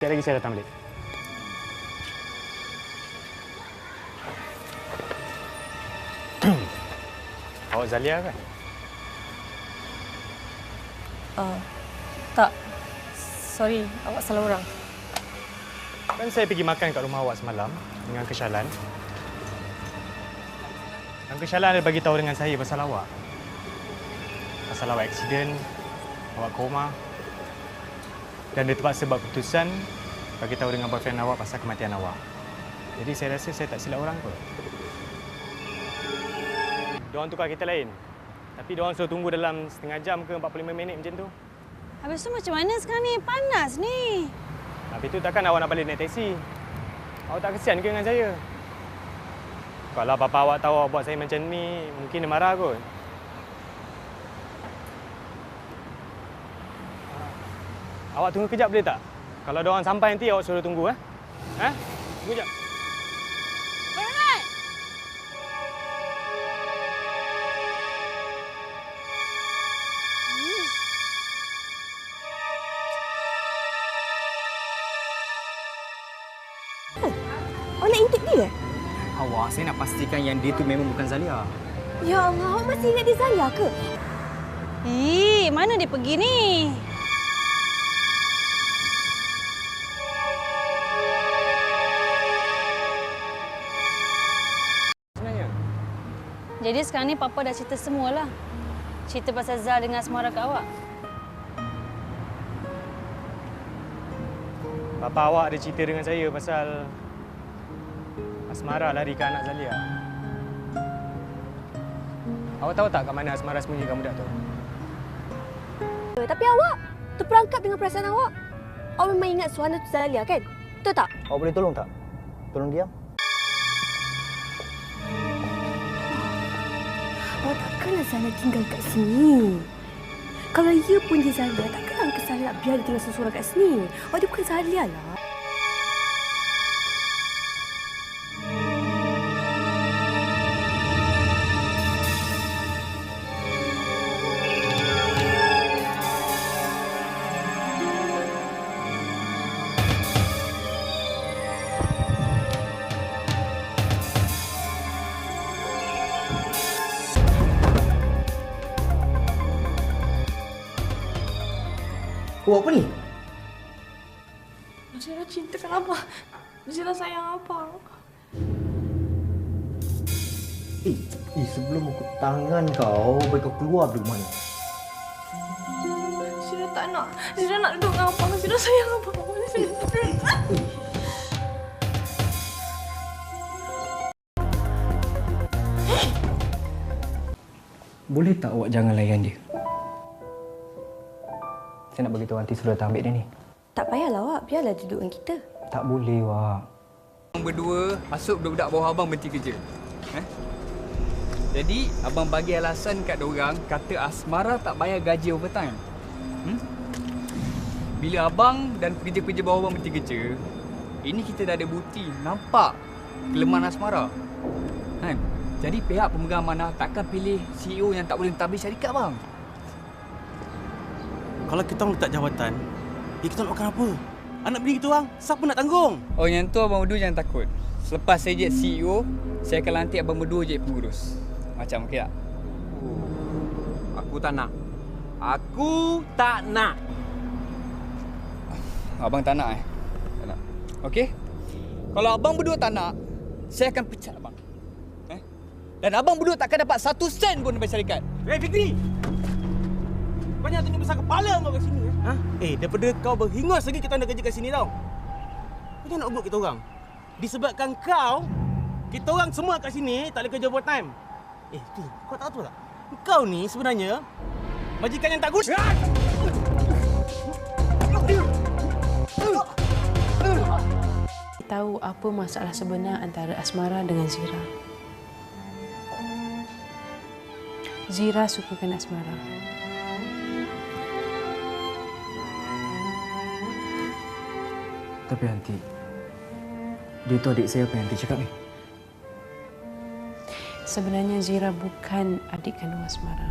Sekejap lagi saya datang balik. Awak Zalia kan? Uh, tak. Sorry, awak salah orang. Kan saya pergi makan kat rumah awak semalam dengan Keshalan. Dan Keshalan ada bagi tahu dengan saya pasal awak. Pasal awak aksiden, awak koma. Dan dia terpaksa buat keputusan bagi tahu dengan boyfriend awak pasal kematian awak. Jadi saya rasa saya tak silap orang kot. Diorang tukar kita lain. Tapi diorang suruh tunggu dalam setengah jam ke 45 minit macam tu. Habis tu macam mana sekarang ni? Panas ni. Habis tu takkan awak nak balik naik teksi? Awak tak kesian ke dengan saya? Kalau bapa awak tahu awak buat saya macam ni, mungkin dia marah kot. Awak tunggu kejap boleh tak? Kalau ada orang sampai nanti awak suruh tunggu eh. Eh? Tunggu kejap. Dia? Awak, saya nak pastikan yang dia tu memang bukan Zalia. Ya Allah, awak masih ingat dia Zalia ke? Ih, mana dia pergi ni? Jadi sekarang ni Papa dah cerita semualah. Cerita pasal Zah dengan Asmara kat awak. Bapa awak ada cerita dengan saya pasal Asmara lari ke anak Zalia. Awak tahu tak kat mana Asmara sembunyikan budak tu? Eh, Tapi awak terperangkap dengan perasaan awak. Awak memang ingat Suhana tu Zalia kan? Betul tak? Awak boleh tolong tak? Tolong diam. Awak takkanlah Zalia tinggal kat sini. Kalau ia pun dia Zalia, takkanlah nak biar dia tinggal seorang kat sini. Awak dia bukan Zalia lah. Buat apa ni? Zira cintakan Abang. Zira sayang Abang. Eh, eh sebelum aku tangan kau, baik kau keluar dari rumah ni. Zira tak nak. Zira nak duduk dengan Abang. Zira sayang Abang. Zira... Boleh tak awak jangan layan dia? Saya nak beritahu nanti sudah datang ambil dia ni. Tak payahlah awak, biarlah dia duduk dengan kita. Tak boleh, Wak. Abang berdua masuk budak-budak bawah abang berhenti kerja. Eh? Jadi, abang bagi alasan kat orang kata Asmara tak bayar gaji overtime. Hmm? Bila abang dan pekerja-pekerja bawah abang berhenti kerja, ini kita dah ada bukti nampak kelemahan Asmara. Kan? Jadi pihak pemegang amanah takkan pilih CEO yang tak boleh mentadbir syarikat bang. Kalau kita orang letak jawatan, ya kita nak makan apa? Anak bini kita orang, siapa nak tanggung? Oh yang tu abang berdua jangan takut. Selepas saya jadi CEO, saya akan lantik abang berdua jadi pengurus. Macam okey tak? Aku tak nak. Aku tak nak. Abang tak nak eh? Tak nak. Okey? Kalau abang berdua tak nak, saya akan pecat abang. Eh? Dan abang berdua takkan dapat satu sen pun daripada syarikat. Eh, Fikri! Banyak tunjuk besar kepala kau kat sini. Eh? Ha? eh, daripada kau berhingus lagi kita nak kerja kat sini tau. Kau jangan nak ugut kita orang. Disebabkan kau, kita orang semua kat sini tak boleh kerja overtime. Eh, Fikri, kau tak tahu tak? Kau ni sebenarnya majikan yang tak guna. tahu apa masalah sebenar antara Asmara dengan Zira. Zira sukakan Asmara. Tapi nanti dia tu adik saya apa yang nanti cakap ni? Sebenarnya Zira bukan adik kandung Asmara.